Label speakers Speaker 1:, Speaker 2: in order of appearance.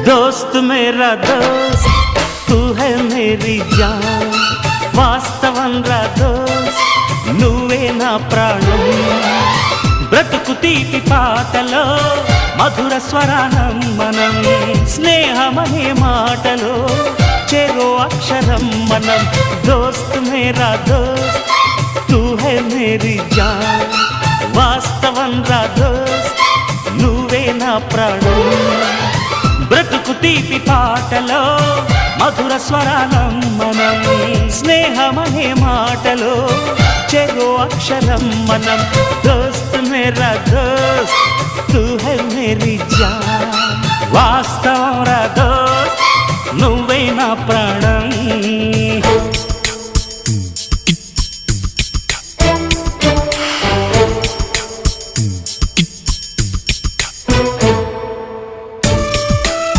Speaker 1: दोस्त मेरा दोस्त तू है मेरी जान వాస్తవం రా దోస్త్ నువ్వే నా ప్రాణం బ్రతుకు తీపి పాటలో మధుర స్వరానం మనం స్నేహమనే మాటలో చెరో అక్షరం మనం దోస్త్ మేరా దోస్త్ తూ హై మేరీ జాన్ వాస్తవం రా దోస్త్ నువ్వే నా ప్రాణం బ్రతుకు తీపి పాటలో మధుర స్వరాలం మనం స్నేహమనే మాటలో చెరో అక్షరం మనం దోస్త్ మేరా దోస్త్ తూ హై మేరీ జాన్ వాస్తవం రా దోస్త్ నువ్వే నా ప్రాణం.